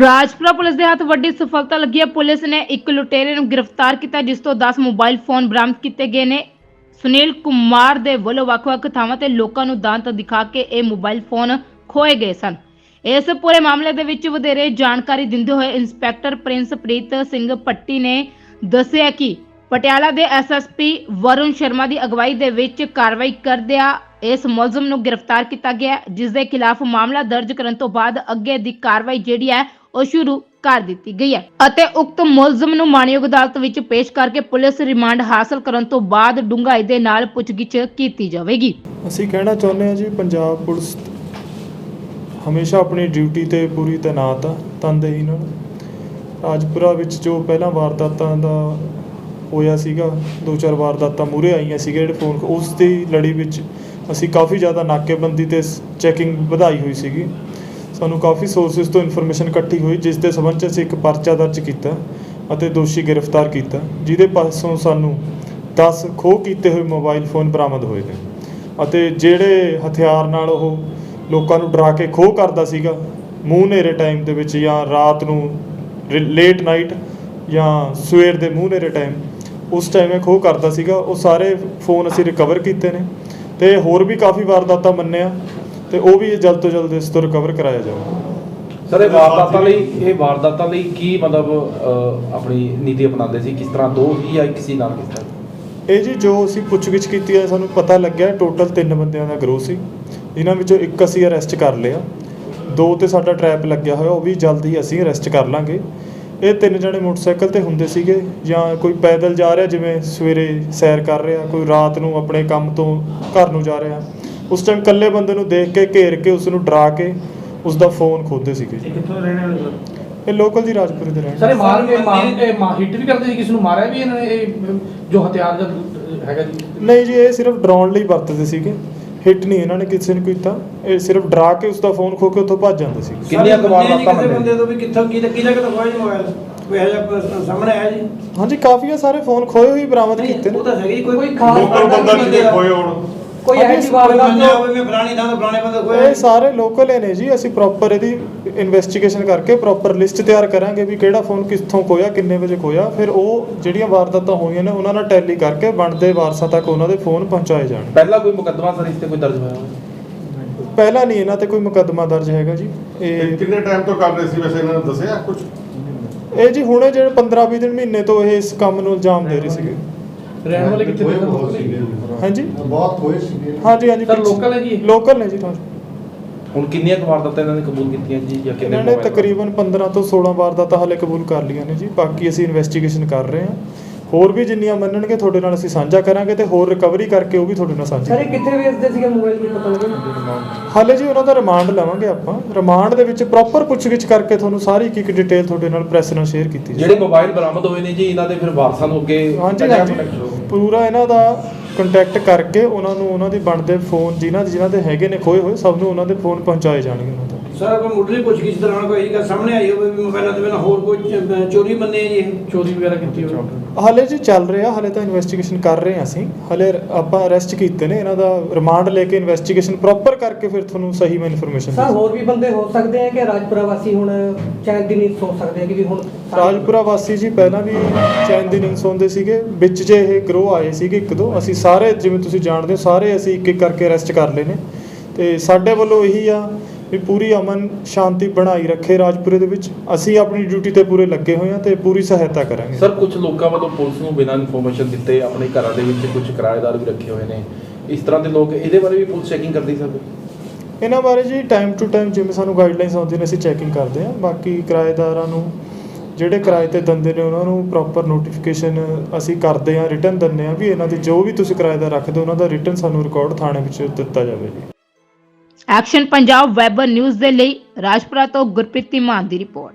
Rajpura police ਦੇ ਹੱਥ ਵੱਡੀ ਸਫਲਤਾ ਲੱਗੀ ਹੈ। ਪੁਲਿਸ ਨੇ ਇੱਕ ਲੁਟੇਰੇ ਨੂੰ ਗ੍ਰਿਫਤਾਰ ਕੀਤਾ, ਜਿਸ ਤੋਂ 10 ਮੋਬਾਈਲ ਫੋਨ ਬਰਾਮਦ ਕੀਤੇ ਗਏ ਨੇ। ਸੁਨੀਲ ਕੁਮਾਰ ਦੇ ਵੱਲੋਂ ਵੱਖ-ਵੱਖ ਥਾਵਾਂ ਤੇ ਲੋਕਾਂ ਨੂੰ ਦਾਂਤ ਦਿਖਾ ਕੇ ਇਹ ਮੋਬਾਈਲ ਫੋਨ ਖੋਏ ਗਏ ਸਨ। ਇਸ ਪੂਰੇ ਮਾਮਲੇ ਦੇ ਵਿੱਚ ਵਧੇਰੇ ਜਾਣਕਾਰੀ ਦਿੰਦੇ ਹੋਏ ਇੰਸਪੈਕਟਰ ਪ੍ਰਿੰਸਪ੍ਰੀਤ ਸਿੰਘ ਪੱਟੀ ਨੇ ਦੱਸਿਆ ਕਿ ਪਟਿਆਲਾ ਦੇ ਐਸਐਸਪੀ ਵਰੁਣ ਸ਼ਰਮਾ ਦੀ ਅਗਵਾਈ ਦੇ ਵਿੱਚ ਕਾਰਵਾਈ ਕਰਦਿਆਂ ਇਸ ਮੁਲਜ਼ਮ ਨੂੰ ਗ੍ਰਿਫਤਾਰ ਕੀਤਾ ਗਿਆ, ਜਿਸ ਦੇ ਖਿਲਾਫ ਮਾਮਲਾ ਦਰਜ ਕਰਨ ਤੋਂ ਬਾਅਦ ਅੱਗੇ ਦੀ ਕਾਰਵਾਈ ਜਿਹੜੀ ਹੈ, ਉਹ ਸ਼ੁਰੂ ਕਰ ਦਿੱਤੀ ਗਈ ਹੈ। ਅਤੇ ਉਕਤ ਮੁਲਜ਼ਮ ਨੂੰ ਮਾਣਯੋਗ ਅਦਾਲਤ ਵਿੱਚ ਪੇਸ਼ ਕਰਕੇ ਪੁਲਿਸ ਰਿਮਾਂਡ ਹਾਸਲ ਕਰਨ ਤੋਂ ਬਾਅਦ ਡੂੰਘਾਈ ਦੇ ਨਾਲ ਪੁੱਛਗਿੱਛ ਕੀਤੀ ਜਾਵੇਗੀ। ਅਸੀਂ ਕਹਿਣਾ ਚਾਹੁੰਦੇ ਹਾਂ ਜੀ, ਪੰਜਾਬ ਪੁਲਿਸ ਹਮੇਸ਼ਾ ਆਪਣੀ ਡਿਊਟੀ ਤੇ ਪੂਰੀ ਤੈਨਾਤ ਆ, ਤਨਦੇਹੀ ਨਾਲ। ਰਾਜਪੁਰਾ ਵਿੱਚ ਜੋ ਪਹਿਲਾਂ ਵਾਰਦਾਤਾਂ ਦਾ ਹੋਇਆ ਸੀਗਾ, ਦੋ ਚਾਰ ਵਾਰਦਾਤਾਂ ਮੂਰੇ ਆਈਆਂ ਸੀਗੇ ਜਿਹੜੇ ਫੋਨ, ਉਸ ਦੀ ਲੜੀ ਵਿੱਚ ਅਸੀਂ ਕਾਫੀ ਜ਼ਿਆਦਾ ਨਾਕੇਬੰਦੀ ਤੇ ਚੈਕਿੰਗ ਵਧਾਈ ਹੋਈ ਸੀਗੀ। ਸਾਨੂੰ ਕਾਫੀ ਸੋਰਸਸ ਤੋਂ ਇਨਫੋਰਮੇਸ਼ਨ ਇਕੱਠੀ ਹੋਈ, ਜਿਸ ਦੇ ਸਬੰਧ 'ਚ ਅਸੀਂ ਇੱਕ ਪਰਚਾ ਦਰਜ ਕੀਤਾ ਅਤੇ ਦੋਸ਼ੀ ਗ੍ਰਿਫਤਾਰ ਕੀਤਾ, ਜਿਹਦੇ ਪਾਸੋਂ ਸਾਨੂੰ 10 ਖੋਹ ਕੀਤੇ ਹੋਏ ਮੋਬਾਈਲ ਫੋਨ ਬਰਾਮਦ ਹੋਏ ਨੇ ਅਤੇ ਜਿਹੜੇ ਹਥਿਆਰ ਨਾਲ ਉਹ ਲੋਕਾਂ ਨੂੰ ਡਰਾ ਕੇ ਖੋਹ ਕਰਦਾ ਸੀਗਾ, ਮੂੰਹ ਹਨੇਰੇ ਟਾਈਮ ਦੇ ਵਿੱਚ ਜਾਂ ਰਾਤ ਨੂੰ ਲੇਟ ਨਾਈਟ ਜਾਂ ਸਵੇਰ ਦੇ ਮੂੰਹ ਹਨੇਰੇ ਟਾਈਮ ਉਸ ਟਾਈਮ ਇਹ ਖੋਹ ਕਰਦਾ ਸੀਗਾ ਉਹ ਸਾਰੇ ਫੋਨ ਅਸੀਂ ਰਿਕਵਰ ਕੀਤੇ ਨੇ ਤੇ ਹੋਰ ਵੀ ਕਾਫੀ ਵਾਰਦਾਤਾਂ ਮੰਨਿਆ ਤੇ ਉਹ ਵੀ ਜਲਦ ਤੋਂ ਜਲਦ ਇਸ ਤੋਂ ਰਿਕਵਰ ਕਰਾਇਆ ਜਾਊਗਾ। ਸਰ ਇਹ ਵਾਰਦਾਤਾਂ ਲਈ ਇਹ ਵਾਰਦਾਤਾਂ ਲਈ ਕੀ ਮਤਲਬ ਆਪਣੀ ਨੀਤੀ ਅਪਣਾਉਂਦੇ ਸੀ? ਕਿਸ ਤਰ੍ਹਾਂ ਦੋ ਹੀ ਜਾਂ ਕਿਸੇ ਨਾਲ ਕਿਸ ਤਰ੍ਹਾਂ? ਇਹ ਜੀ ਜੋ ਅਸੀਂ ਪੁੱਛਗਿੱਛ ਕੀਤੀ ਹੈ ਸਾਨੂੰ ਪਤਾ ਲੱਗਿਆ ਟੋਟਲ ਤਿੰਨ ਬੰਦਿਆਂ ਦਾ ਗਰੋਹ ਸੀ। ਇਹਨਾਂ ਵਿੱਚੋਂ ਇੱਕ ਅਸੀਂ ਅਰੈਸਟ ਕਰ ਲਿਆ। ਦੋ ਤੇ ਸਾਡਾ ਟਰੈਪ ਲੱਗਿਆ ਹੋਇਆ ਉਹ ਵੀ ਜਲਦ ਅਸੀਂ ਅਰੈਸਟ ਕਰ ਲਾਂਗੇ। ਇਹ ਤਿੰਨ ਜਣੇ ਮੋਟਰਸਾਈਕਲ ਤੇ ਹੁੰਦੇ ਸੀਗੇ ਜਾਂ ਕੋਈ ਪੈਦਲ ਜਾ ਰਿਹਾ ਜਿਵੇਂ ਸਵੇਰੇ ਸੈਰ ਕਰ ਰਿਹਾ ਕੋਈ ਰਾਤ ਨੂੰ ਆਪਣੇ ਕੰਮ ਤੋਂ ਘਰ ਨੂੰ ਜਾ ਰਿਹਾ। ਉਸ ਟਾਈਮ ਇਕੱਲੇ ਬੰਦੇ ਨੂੰ ਦੇਖ ਕੇ ਘੇਰ ਕੇ ਉਸ ਨੂੰ ਡਰਾ ਕੇ ਉਸ ਦਾ ਫੋਨ ਖੋਦੇ ਸੀਗੇ ਇਹ ਕਿੱਥੋਂ ਰਹਿਣੇ ਵਾਲੇ ਸਰ? ਇਹ ਲੋਕਲ ਦੀ ਰਾਜਪੁਰੇ ਦੇ ਰਹਿਣ ਸਰ ਇਹ ਮਾਰ ਇਹ ਮਾਰ ਇਹ ਹਿੱਟ ਵੀ ਕਰਦੇ ਸੀ ਕਿਸ ਨੂੰ ਮਾਰਿਆ ਵੀ ਇਹਨਾਂ ਨੇ? ਇਹ ਜੋ ਹਥਿਆਰ ਦਾ ਹੈਗਾ ਜੀ? ਨਹੀਂ ਜੀ ਇਹ ਸਿਰਫ ਡਰਾਉਣ ਲਈ ਵਰਤਦੇ ਸੀਗੇ। ਹਿੱਟ ਨਹੀਂ ਇਹਨਾਂ ਨੇ ਕਿਸੇ ਨੂੰ ਕੀਤਾ। ਇਹ ਸਿਰਫ ਡਰਾ ਕੇ ਉਸ ਦਾ ਫੋਨ ਖੋ ਕੇ ਉੱਥੋਂ ਭੱਜ ਜਾਂਦੇ ਸੀ। ਕਿੰਨੀਆਂ ਕੁ ਵਾਰਦਾਤਾਂ ਕਿਸੇ ਬੰਦੇ ਤੋਂ ਵੀ ਕਿੱਥੋਂ ਕੀ ਕਿਹਦਾ ਕਿਹਦਾ ਖੋਇਆ ਜੀ ਮੋਬਾਈਲ? ਕੋਈ ਇਹੋ ਜਿਹਾ ਪ- ਸਾਹਮਣੇ ਆਇਆ ਜੀ? ਹਾਂਜੀ ਕਾਫੀ ਆ ਸਾਰੇ ਫੋਨ ਖੋਏ ਹੋਏ ਬਰਾਮਦ ਕੀਤੇ ਨੇ। ਉਹ ਤਾਂ ਹੈਗੀ ਕੋਈ ਕੋਈ ਖਾਸ ਲੋਕਲ ਬੰਦਾ ਜਿਹਦੇ ਖੋਏ ਹੋਣ? ਕੋਈ ਇਹੋ ਜਿਹੀ ਕੋਈ ਵਾਰਦਾਤ ਮੰਨਿਆ ਹੋਵੇ ਮੈਂ ਫਲਾਣੀ ਥਾਂ ਤੋਂ ਫਲਾਣੇ ਬੰਦੇ ਖੋਇਆ ਇਹ ਸਾਰੇ ਲੋਕਲ ਹੀ ਨੇ ਜੀ ਅਸੀਂ ਪ੍ਰੋਪਰ ਇਹਦੀ ਇਨਵੈਸਟੀਗੇਸ਼ਨ ਕਰਕੇ ਪ੍ਰੋਪਰ ਲਿਸਟ ਤਿਆਰ ਕਰਾਂਗੇ ਵੀ ਕਿਹੜਾ ਫੋਨ ਕਿੱਥੋਂ ਖੋਇਆ ਕਿੰਨੇ ਵਜੇ ਖੋਇਆ ਫਿਰ ਉਹ ਜਿਹੜੀਆਂ ਵਾਰਦਾਤਾਂ ਹੋਈਆਂ ਨੇ ਉਹਨਾਂ ਨਾਲ ਟੈਲੀ ਕਰਕੇ ਬਣਦੇ ਵਾਰਸਾਂ ਤੱਕ ਉਹਨਾਂ ਦੇ ਫੋਨ ਪਹੁੰਚਾਏ ਜਾਣ। ਪਹਿਲਾਂ ਕੋਈ ਮੁਕੱਦਮਾ ਸਰ ਇਸ ਤੇ ਕੋਈ ਦਰਜ ਹੋਇਆ ਹੋਵੇ? ਪਹਿਲਾਂ ਨਹੀਂ ਇਹਨਾਂ ਤੇ ਕੋਈ ਮੁਕੱਦਮਾ ਦਰਜ ਹੈਗਾ ਜੀ। ਇਹ ਕਿੰਨੇ ਟਾਈਮ ਤੋਂ ਕਰ ਰਹੇ ਸੀ ਵੈਸੇ ਇਹਨਾਂ ਨੇ ਦੱਸਿਆ ਕੁਝ ਇਹ ਜੀ ਹੁਣੇ ਜਿਹੜੇ 15 20 ਦਿਨ ਮਹੀਨੇ ਤੋਂ ਇਹ ਇਸ ਕੰਮ ਨੂੰ ਅੰਜਾਮ ਦੇ ਰਹੇ ਸੀਗੇ। ਰਹਿਣ ਵਾਲੇ ਕਿੱਥੇ ਦੇ ਸੀਗੇ ਹਾਂਜੀ। ਬਹੁਤ ਹੋਏ ਸੀਗੇ। ਹਾਂਜੀ ਹਾਂਜੀ। ਸਰ ਲੋਕਲ ਹੈ ਜੀ ਲੋਕਲ ਨੇ ਜੀ ਤੁਹਾਨੂੰ ਹੁਣ ਕਿੰਨੀਆਂ ਕੁ ਵਾਰਦਾਤਾਂ ਇਹਨਾਂ ਨੇ ਕਬੂਲ ਕੀਤੀਆਂ ਜੀ ਜਾਂ ਕਿੰਨੇ ਇਹਨਾਂ ਨੇ mobile ਤਕਰੀਬਨ 15 ਤੋਂ 16 ਵਾਰਦਾਤਾਂ ਹਾਲੇ ਕਬੂਲ ਕਰ ਲਈਆਂ ਨੇ ਜੀ। ਬਾਕੀ ਅਸੀਂ ਇਨਵੈਸਟੀਗੇਸ਼ਨ ਕਰ ਰਹੇ ਹਾਂ। ਹੋਰ ਵੀ ਜਿੰਨੀਆਂ ਮੰਨਣਗੇ ਤੁਹਾਡੇ ਨਾਲ ਅਸੀਂ ਸਾਂਝਾ ਕਰਾਂਗੇ ਤੇ ਹੋਰ ਰਿਕਵਰੀ ਕਰਕੇ ਉਹ ਵੀ ਤੁਹਾਡੇ ਨਾਲ ਸਾਂਝੀ ਸਰ ਇਹ ਕਿੱਥੇ ਵੇਚਦੇ ਸੀਗੇ ਮੋਬਾਈਲ ਕੋਈ ਪਤਾ ਲੱਗਿਆ? ਹਾਲੇ ਜੀ ਉਹਨਾਂ ਦਾ ਰਿਮਾਂਡ ਲਵਾਂਗੇ ਆਪਾਂ। ਰਿਮਾਂਡ ਦੇ ਵਿੱਚ ਪ੍ਰੋਪਰ ਪੁੱਛਗਿੱਛ ਕਰਕੇ ਤੁਹਾਨੂੰ ਸਾਰੀ ਇੱਕ ਇੱਕ ਡਿਟੇਲ ਤੁਹਾਡੇ ਨਾਲ ਪ੍ਰੈਸ ਨਾਲ ਸ਼ੇਅਰ ਕੀਤੀ ਜਿਹੜੇ ਮੋਬਾਈਲ ਬਰਾਮਦ ਹੋਏ ਨੇ ਜੀ ਇਹਨਾਂ ਦੇ ਫਿਰ ਵਾਰਸਾਂ ਨੂੰ ਅੱਗੇ ਹਾਂਜੀ ਹਾਂਜੀ। ਪੂਰਾ ਇਹਨਾਂ ਦਾ ਕੰਟੈਕਟ ਕਰਕੇ ਉਹਨਾਂ ਨੂੰ ਉਹਨਾਂ ਦੀ ਬਣਦੇ ਫੋਨ ਜਿਨ੍ਹਾਂ ਜਿਨ੍ਹਾਂ ਦੇ ਹੈਗੇ ਨੇ, ਖੋਏ ਹੋਏ, ਸਭ ਨੂੰ ਉਹਨਾਂ ਦੇ ਫੋਨ ਪਹੁੰਚਾਏ ਜਾਣਗੇ ਸਰ ਕੋਈ ਮੁੱਢਲੀ ਪੁੱਛਗਿੱਛ ਦੌਰਾਨ ਕੋਈ ਗੱਲ ਸਾਹਮਣੇ ਆਈ ਹੋਵੇ ਵੀ ਮੋਬਾਈਲਾਂ ਦੇ ਬਿਨਾਂ ਹੋਰ ਕੋਈ ਚ- ਚੋਰੀ ਆ ਜੀ ਇਹ। ਚੋਰੀ ਵਗੈਰਾ ਕੀਤੀ ਹੋਵੇ। ਹਾਲੇ ਜੀ ਚੱਲ ਰਿਹਾ ਹਾਲੇ ਤਾਂ ਇਨਵੈਸਟੀਗੇਸ਼ਨ ਕਰ ਰਹੇ ਹਾਂ ਅਸੀਂ। ਹਾਲੇ ਆਪਾਂ ਅਰੈਸਟ ਕੀਤੇ ਨੇ ਇਹਨਾਂ ਦਾ ਰਿਮਾਂਡ ਲੈ ਕੇ ਇਨਵੈਸਟੀਗੇਸ਼ਨ ਪ੍ਰੋਪਰ ਕਰਕੇ ਫਿਰ ਤੁਹਾਨੂੰ ਸਹੀ ਮੈਂ ਇਨਫੋਰਮੇਸ਼ਨ ਸਰ ਹੋਰ ਵੀ ਬੰਦੇ ਹੋ ਸਕਦੇ ਆ ਕਿ ਰਾਜਪੁਰਾ ਵਾਸੀ ਹੁਣ ਚੈਨ ਦੀ ਨੀਂਦ ਸੌ ਸਕਦੇ ਆ ਕਿ ਵੀ ਹੁਣ ਰਾਜਪੁਰਾ ਵਾਸੀ ਜੀ ਪਹਿਲਾਂ ਵੀ ਚੈਨ ਦੀ ਨੀਂਦ ਸੌਂਦੇ ਸੀਗੇ ਵਿੱਚ ਜੇ ਇਹ ਗਰੋ ਆਏ ਸੀਗੇ ਇੱਕ ਦੋ ਅਸੀਂ ਸਾਰੇ ਜਿਵੇਂ ਤੁਸੀਂ ਜਾਣਦੇ ਹੋ ਸਾਰੇ ਅਸੀਂ ਇੱਕ ਇੱਕ ਕਰਕੇ ਅਰੈਸਟ ਕਰ ਲਏ ਨੇ। ਤੇ ਸਾਡੇ ਵੱਲੋਂ ਇਹੀ ਆ ਵੀ ਪੂਰੀ ਅਮਨ ਸ਼ਾਂਤੀ ਬਣਾਈ ਰੱਖੇ ਰਾਜਪੁਰੇ ਦੇ ਵਿੱਚ। ਅਸੀਂ ਆਪਣੀ ਡਿਊਟੀ ਤੇ ਪੂਰੇ ਲੱਗੇ ਹੋਏ ਹਾਂ ਤੇ ਪੂਰੀ ਸਹਾਇਤਾ ਕਰਾਂਗੇ। ਸਰ ਕੁਝ ਲੋਕਾਂ ਵੱਲੋਂ ਪੁਲਿਸ ਨੂੰ ਬਿਨਾਂ ਇਨਫੋਰਮੇਸ਼ਨ ਦਿੱਤੇ ਆਪਣੇ ਘਰਾਂ ਦੇ ਵਿੱਚ ਕੁਝ ਕਿਰਾਏਦਾਰ ਵੀ ਰੱਖੇ ਹੋਏ ਨੇ। ਇਸ ਤਰ੍ਹਾਂ ਦੇ ਲੋਕ ਇਹਦੇ ਬਾਰੇ ਵੀ ਪੁਲਿਸ ਚੈਕਿੰਗ ਕਰਦੀ ਸਰ? ਇਹਨਾਂ ਬਾਰੇ ਜੀ ਟਾਈਮ ਟੂ ਟਾਈਮ ਜਿਵੇਂ ਸਾਨੂੰ ਗਾਈਡਲਾਈਨਸ ਆਉਂਦੀਆਂ ਨੇ ਅਸੀਂ ਚੈਕਿੰਗ ਕਰਦੇ ਹਾਂ। ਬਾਕੀ ਕਿਰਾਏਦਾਰਾਂ ਨੂੰ ਜਿਹੜੇ ਕਿਰਾਏ ਤੇ ਦਿੰਦੇ ਨੇ ਉਹਨਾਂ ਨੂੰ ਪ੍ਰੋਪਰ ਨੋਟੀਫਿਕੇਸ਼ਨ ਅਸੀਂ ਕਰਦੇ ਹਾਂ ਰਿਟਰਨ ਦਿੰਦੇ ਹਾਂ ਵੀ ਇਹਨਾਂ ਦੀ ਜੋ ਵੀ ਤੁਸੀਂ ਕਿਰਾਏਦਾਰ ਰੱਖਦੇ ਹੋ ਉਹਨਾਂ ਦਾ ਰਿਟਰਨ ਸਾਨੂੰ ਰਿਕਾਰਡ ਥਾਣੇ ਵਿੱਚ ਦਿੱਤਾ ਜਾਵੇ ਜੀ। ਐਕਸ਼ਨ ਪੰਜਾਬ ਵੈਬ ਨਿਊਜ਼ ਦੇ ਲਈ ਰਾਜਪੁਰਾ ਤੋਂ ਗੁਰਪ੍ਰੀਤ ਮਾਨ ਦੀ ਰਿਪੋਰਟ।